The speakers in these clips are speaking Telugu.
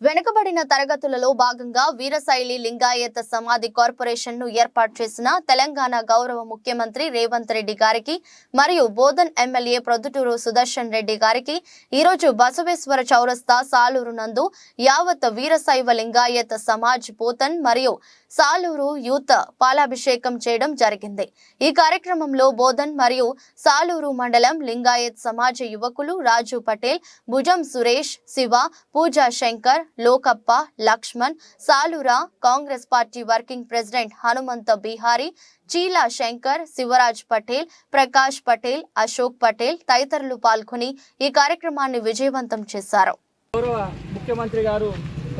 వెనుకబడిన తరగతులలో భాగంగా వీరశైలి లింగాయత సమాధి కార్పొరేషన్ను ఏర్పాటు చేసిన తెలంగాణ గౌరవ ముఖ్యమంత్రి రేవంత్ రెడ్డి గారికి మరియు బోధన్ ఎమ్మెల్యే ప్రొద్దుటూరు సుదర్శన్ రెడ్డి గారికి ఈరోజు బసవేశ్వర చౌరస్తా సాలూరు నందు యావత్ వీరశైవ లింగాయత సమాజ్ పోతన్ మరియు సాలూరు యూత్ పాలాభిషేకం చేయడం జరిగింది. ఈ కార్యక్రమంలో బోధన్ మరియు సాలూరు మండలం లింగాయత్ సమాజ యువకులు రాజు పటేల్ భుజం Suresh Shiva Pooja Shankar Lokappa Laxman Salura Congress party working president Hanumantha Bihari చీలా Shankar Shivraj Patel Prakash Patel Ashok Patel తదితరులు పాల్గొని ఈ కార్యక్రమాన్ని విజయవంతం చేశారు. గౌరవ ముఖ్యమంత్రి గారు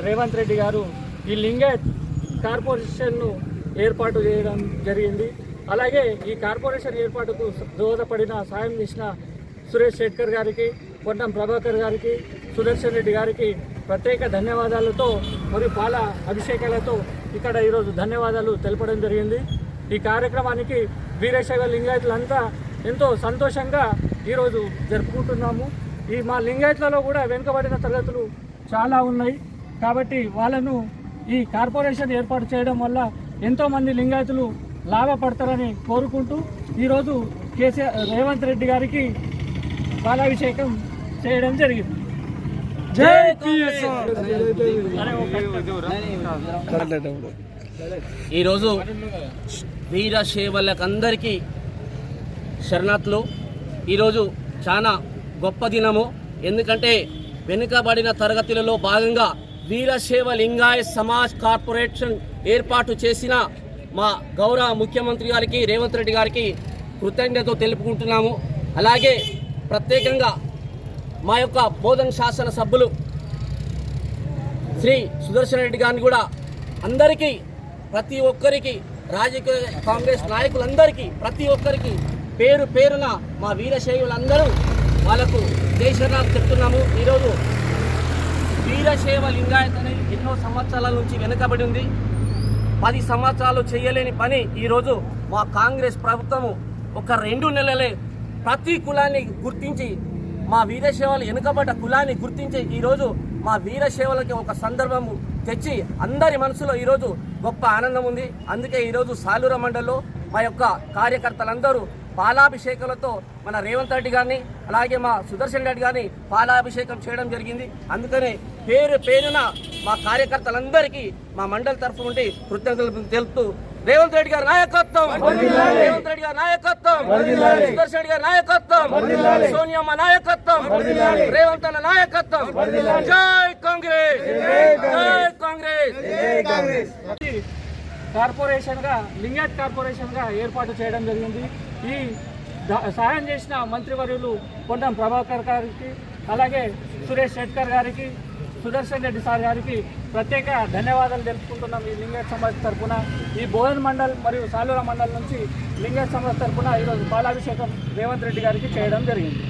రేవంత్ రెడ్డి గారు ఈ లింగాయత్ కార్పొరేషన్ను ఏర్పాటు చేయడం జరిగింది. అలాగే ఈ కార్పొరేషన్ ఏర్పాటుకు దోహదపడిన సాయం చేసిన సురేష్ శేఖర్ గారికి పొన్నం ప్రభాకర్ గారికి సుదర్శన్ రెడ్డి గారికి ప్రత్యేక ధన్యవాదాలతో మరియు పాల అభిషేకాలతో ఇక్కడ ఈరోజు ధన్యవాదాలు తెలపడం జరిగింది. ఈ కార్యక్రమానికి వీరశైవ లింగాయతులంతా ఎంతో సంతోషంగా ఈరోజు జరుపుకుంటున్నాము. ఈ మా లింగాయతులలో కూడా వెనుకబడిన తరగతులు చాలా ఉన్నాయి. కాబట్టి వాళ్ళను ఈ కార్పొరేషన్ ఏర్పాటు చేయడం వల్ల ఎంతోమంది లింగాయతులు లాభపడతారని కోరుకుంటూ ఈరోజు కేసీఆర్ రేవంత్ రెడ్డి గారికి బాలాభిషేకం చేయడం జరిగింది. ఈరోజు వీర సేవలకందరికీ శరణార్థులు. ఈరోజు చాలా గొప్ప దినము. ఎందుకంటే వెనుకబడిన తరగతులలో భాగంగా వీరశైవ లింగాయ సమాజ్ కార్పొరేషన్ ఏర్పాటు చేసిన మా గౌరవ ముఖ్యమంత్రి గారికి రేవంత్ రెడ్డి గారికి కృతజ్ఞతలు తెలుపుకుంటున్నాము. అలాగే ప్రత్యేకంగా మా యొక్క బోధన శాసన సభ్యులు శ్రీ సుదర్శన్ రెడ్డి గారిని కూడా అందరికీ ప్రతి ఒక్కరికి రాజకీయ కాంగ్రెస్ నాయకులందరికీ ప్రతి ఒక్కరికి పేరు పేరున మా వీరశైవులందరూ వాళ్ళకు దేశనాథ్ చెప్తున్నాము. ఈరోజు వీరశైవ లింగాయత్ అనేది ఎన్నో సంవత్సరాల నుంచి వెనుకబడి ఉంది. పది సంవత్సరాలు చేయలేని పని ఈరోజు మా కాంగ్రెస్ ప్రభుత్వము ఒక రెండు నెలలే ప్రతి కులాన్ని గుర్తించి మా వీరసేవలు వెనుకబడ్డ కులాన్ని గుర్తించే ఈరోజు మా వీరసేవలకి ఒక సందర్భము తెచ్చి అందరి మనసులో ఈరోజు గొప్ప ఆనందం ఉంది. అందుకే ఈరోజు సాలూర మండలిలో మా యొక్క కార్యకర్తలందరూ పాలాభిషేకాలతో మన రేవంత్ రెడ్డి గారిని అలాగే మా సుదర్శన్ రెడ్డి గారిని పాలాభిషేకం చేయడం జరిగింది. అందుకనే పేరు పేరున మా కార్యకర్తలందరికీ మా మండలి తరఫు నుండి కృతజ్ఞతలు తెలుపుతూ రేవంత్ రెడ్డి గారి నాయకత్వం. రేవంత్ రెడ్డి గారి నాయకత్వం. సుదర్శన్ రెడ్డి గారి నాయకత్వం. సోనియమ్మ నాయకత్వం. రేవంత్ అన్న నాయకత్వం. జై కాంగ్రెస్. జై కాంగ్రెస్. కార్పొరేషన్గా లింగాయత్ కార్పొరేషన్గా ఏర్పాటు చేయడం జరిగింది. ఈ సహాయం చేసిన మంత్రివర్యులు పొన్నం ప్రభాకర్ గారికి అలాగే సురేష్ శెట్కర్ గారికి సుదర్శన్ రెడ్డి సార్ గారికి ప్రత్యేక ధన్యవాదాలు తెలుపుకుంటున్నాం ఈ లింగాయత్ సమాజ్ తరఫున. ఈ బోధన్ మండల్ మరియు సాలూర మండల్ నుంచి లింగాయత్ సమాజ్ తరఫున ఈరోజు బాలాభిషేకం రేవంత్ రెడ్డి గారికి చేయడం జరిగింది.